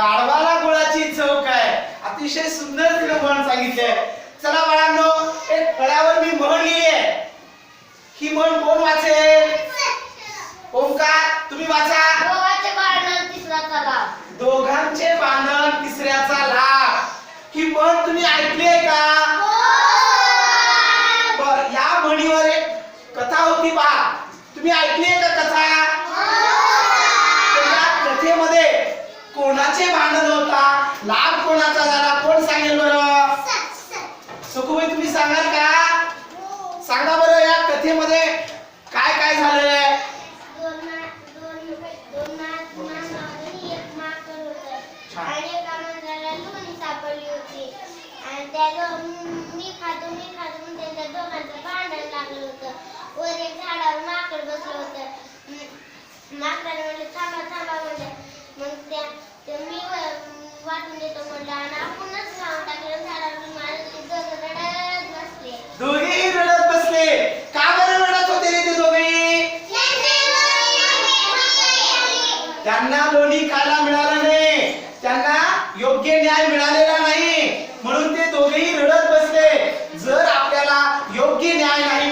गाढवाला गुळाची चव काय अतिशय सुंदर तिने म्हण सांगितले चला बाळांनो एक फळ्यावर मी म्हण लिहिली ही म्हण कोण वाचेल? ओंकार तुम्ही वाचा. वर बसलं होतं. माकडाने म्हणलं थांबा थांबा म्हणजे मग त्या मी वाटून देतो म्हणलं. आणि आपणच लावून टाकलं. झाडावर माझे रडत बसले. दोघेही रडत बसले. का बरं रडत होते त्यांना दोन्ही खायला मिळालं नाही. त्यांना योग्य न्याय मिळालेला नाही. म्हणून ते दोघेही रडत बसले. जर आपल्याला योग्य न्याय नाही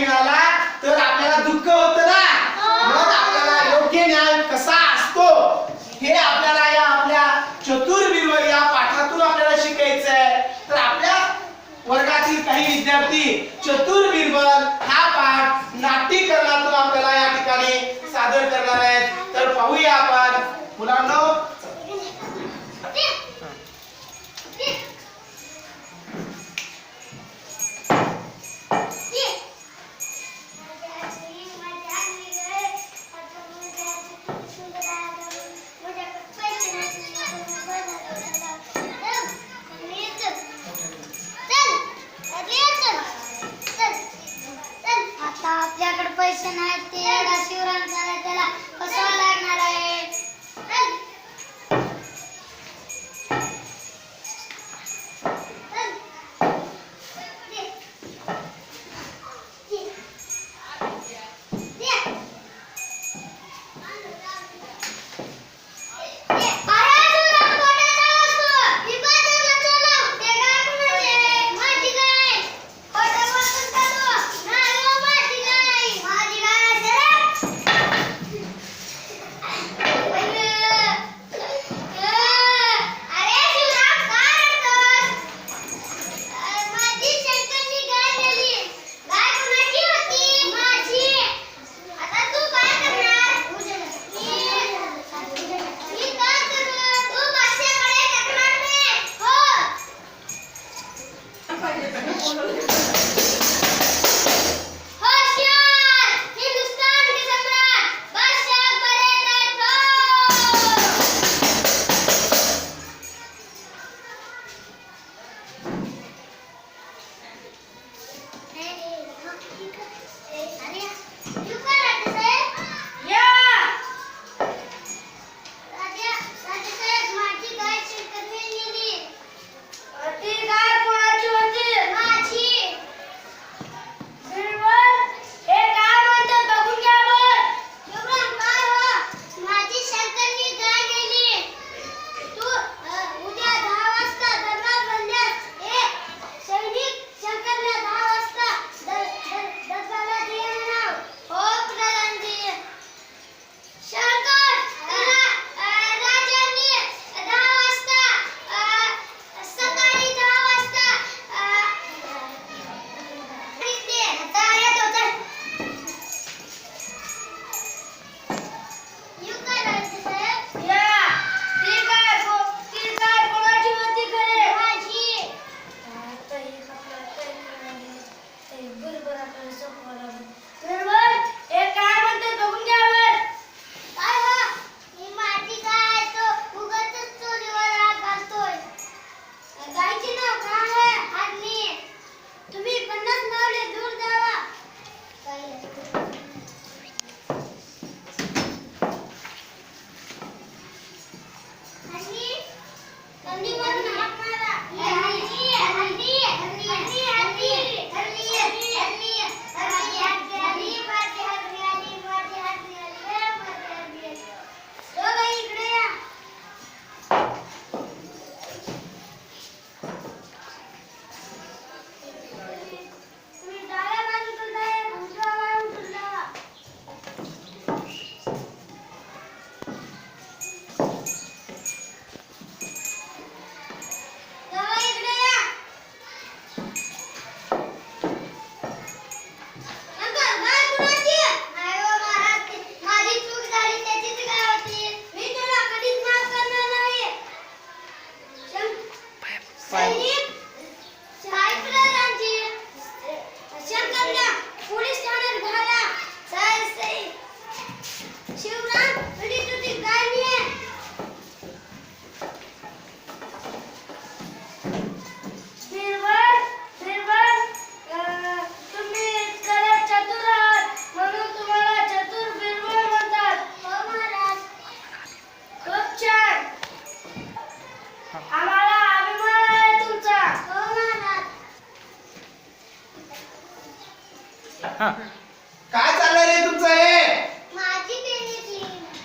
काय चाललंय रे तुमचं हे?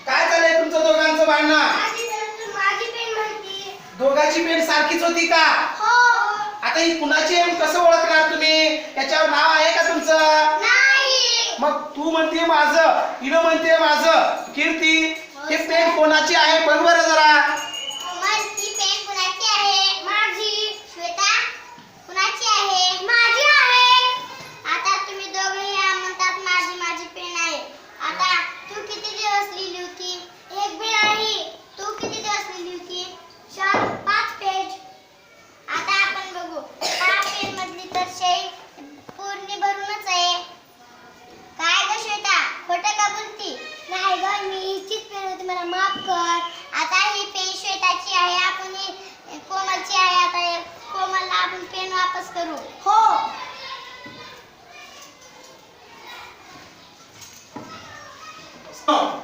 काय चाललंय तुमचं दोघांचं भांडण? दोघांची पेन सारखीच होती का? आता ही कुणाची आहे? कसं ओळखणार तुम्ही? याच्यावर नाव आहे का तुमचं? मग तू म्हणते माझं हिनं म्हणते माझं. कीर्ती हे पेन कोणाची आहे? बरोबर जरा. पेन करू हो. हो.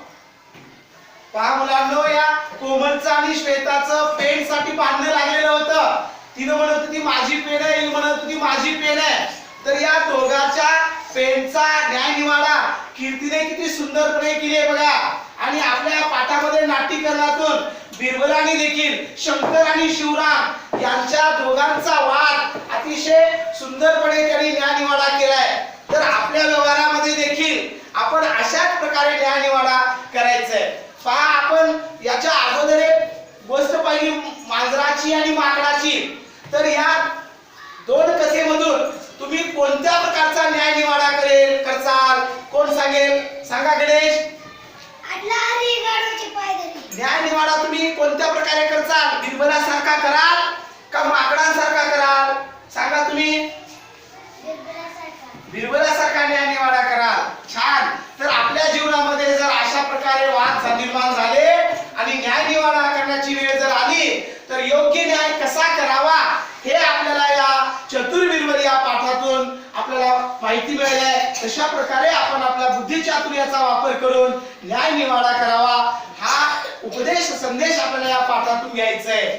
पहा मुलांनो या कोमलचं आणि श्वेताचं पेन साठी भांडणं लागलेलं होतं. तिनं म्हणत होती माझी पेन आहे. ही म्हणत होती माझी पेन आहे. तर या दोघांच्या पेनचा न्याय निवाडा कीर्तीने किती सुंदरपणे केली बघा. आणि आपल्या पाठामध्ये नाट्यकरणातून बिरबलाने देखील शंकर आणि शिवराम यांच्या दोघांचा वाद अतिशय सुंदरपणे त्यांनी न्याय निवाडा केलाय. तर आपल्या व्यवहारामध्ये देखील आपण अशाच प्रकारे न्याय निवाडा करायचंय. पहा आपण याच्या अगोदर एक गोष्ट पाहिली मांजराची आणि माकडाची. तर या दोन कथेमधून तुम्ही कोणत्या प्रकारचा न्याय निवाडा करेल करचाल कोण सांगेल? सांगा गणेश. आटला हरी गाडूची पायदरी न्याय निवाडा तुम्ही कोणत्या प्रकारे करचाल बिरबलासारखा कराल का माकडांसारखा कराल सांगा तुम्ही बिरबलासारखा न्याय निवाडा कराल छान तर आपल्या जीवनामध्ये जर अशा प्रकारे वाद झा- निर्माण झाले आणि न्याय निवाडा करण्याची वेळ जर आली तर योग्य न्याय कसा करावा हे आपल्याला या चतुर्विर्वर या पाठातून आपल्याला माहिती मिळाली आहे. तशा प्रकारे आपण आपल्या बुद्धिचातुर्याचा वापर करून न्याय निवाडा करावा हा उपदेश संदेश आपल्याला या पाठातून घ्यायचा आहे.